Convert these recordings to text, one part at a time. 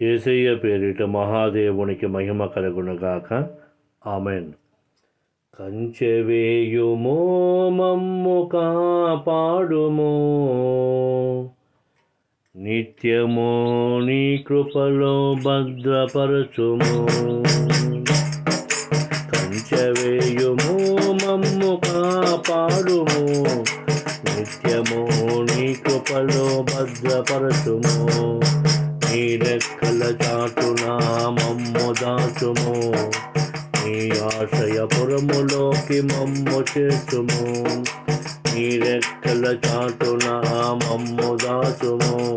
ఏసయ్య పేరిట మహాదేవునికి మహిమ కలుగునుగాక. ఆమెన్. కంచెవేయుమో మమ్ము కాపాడుమో. నిత్యము నీ కృపలో భద్రపరచుము. కంచెవేయుము మమ్ము కాపాడుము. నిత్యము నీ కృపలో భద్రపరచుము. నీ రెక్కల చాటున మమ్ము దాచుము. నీ ఆశయపురములోకి మమ్ము చేర్చుము. నీ రెక్కల చాటున మమ్ము దాచుము.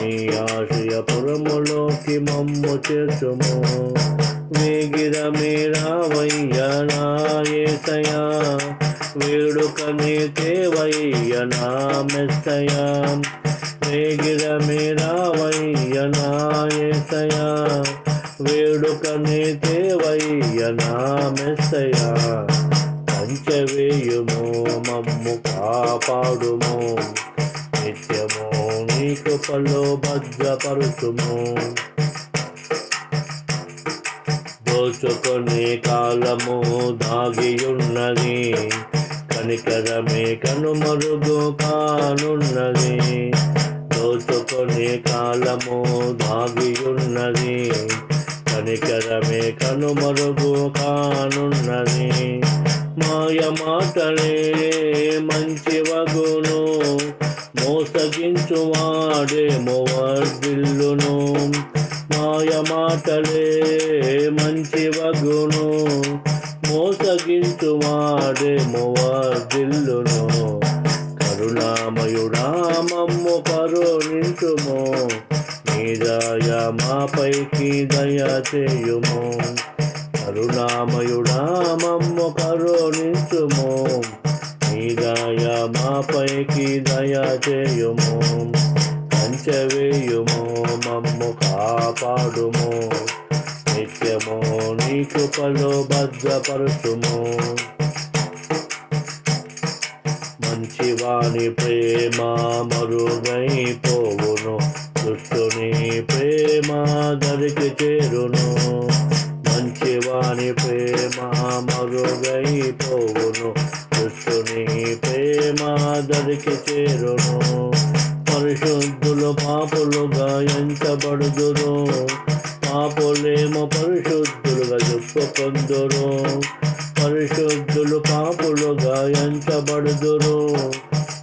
నీ ఆశయపురములోకి మమ్ము చేర్చుము. వేగిర మీరావయ్యనాయసయా వేడుకని తేవయ్యనా మెస్తయా వేగిర వేడుకనే వేడుకని తేవయ్యనా మెస్తయా పంచవేయుము మమ్ము కాపాడుము. నిత్యము నీ కృపలో భద్రపరుచుము. దోచుకొని కాలము దాగియున్నది. కనికరమే కనుమరుగు కానున్నది. దోచుకొని కాలము దాగియున్నది. కనికరమే కనుమరుగు కానున్నది. మాయ మాటలే మంచి వగును. మోసగించువాడే మోవర్దిల్లును. మాయ మాటలే మంచి వగును. మోసగించువాడే మోవర్దిల్లును. కరుణామయుడా మాపైకి దయ చేయుము. కరుణామయుడా మమ్ము కరుణించుము. నీ దయ మాపైకి దయ చేయుము. మమ్ము కాపాడుము. నిత్యము నీ కృపలో భద్రపరుచుము. మంచివాని ప్రేమ మరుగైపోవును. దుష్టుని ప్రేమ గదికి చేరును. మంచివాని ప్రేమ మరుగైపోవును దుష్టుని ప్రేమ గదికి చేరును. పరిశుద్ధులు పాపులుగా ఎంచబడుదురు. పాపులేమో పరిశుద్ధులుగా చెప్పుకొందురు పరిశుద్ధులు పాపులుగా ఎంచబడుదురు.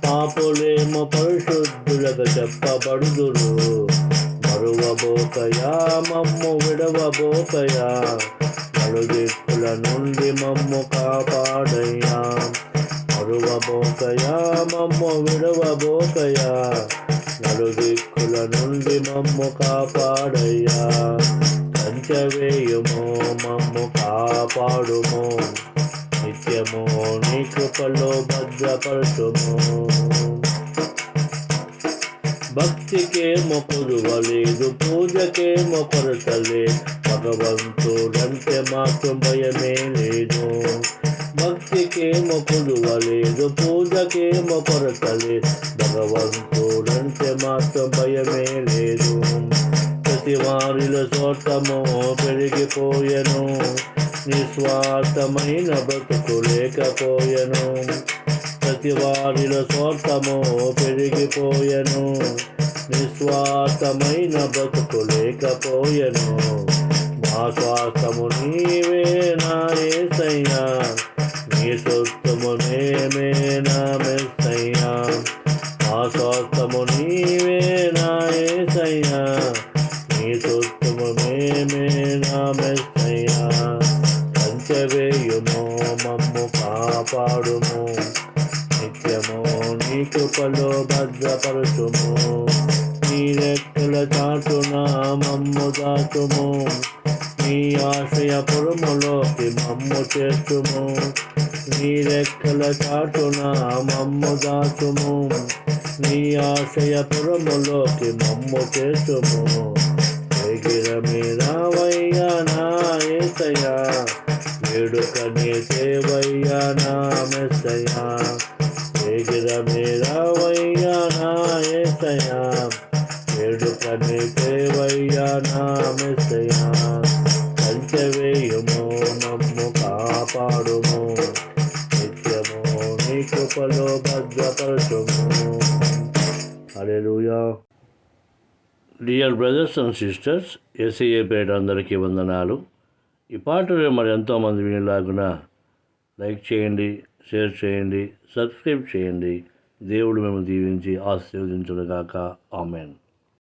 పాపులేమో పరిశుద్ధులకు చెప్పబడుదురు. మరువబోకయా మమ్ము విడవబోకయా. నలుదిక్కుల నుండి మమ్ము కాపాడయ్యా. మరువబోకయా మమ్ము విడవబోకయా. నలుదిక్కుల నుండి మమ్ము కాపాడయ్యా. కంచవేయుము మమ్ము కాపాడుము. నిత్యము నీ కృపలో భద్రపరచుము భక్తికే మొకురువలేదు పూజకే మొకొరతలే భగవంతుడంటే మాకు భయమే లేదు భక్తికే మొకురువలేదు పూజకే మొకొరతలే భగవంతుడంటే మాకు భయమే లేదు ప్రతి వారిలో చోటము పెరిగిపోయెను నిస్వార్థమైన బ్రతుకు లేకపోయెను. ప్రతి వారిలో స్వార్థము పెరిగిపోయెను. నిస్వార్థమైన బ్రతుకు లేకపోయెను. మా స్వార్థము నీవే నా ఏసయ్యా. నీ సొత్తము నేమేనా మెస్సయ్యా. మా స్వార్థము నీవే నా ఏసయ్యా. నీ సొత్తము మేమే నా కాపాడుము నిత్యము నీ కృపలో భద్రపరచుము. నీ రెక్కల చాటున మమ్ము దాచుము. నీ ఆశయపురములోకి మమ్ము చేర్చుము. నీ రెక్కల చాటున మమ్ము దాచుము. నీ ఆశయపురములోకి మమ్ము చేర్చుము. ఎగిర మీరావయ్యా నా ఏసయా మెస్సయ్యా ఎగిర మీరావయ్యా నా ఏసయ్యా వేడుక కనిపేవయ్యా నా మెస్సయ్యా కంచెవేయుము మమ్ము కాపాడుము నిత్యము నీ కృపలో భద్రపరచుము hallelujah dear brothers and sisters SIA పేట అందరికీ వందనాలు. ఈ పాటలు మరి ఎంతోమంది వినేలాగున లైక్ చేయండి షేర్ చేయండి సబ్స్క్రైబ్ చేయండి. దేవుడు మేము దీవించి కాక ఆమెన్.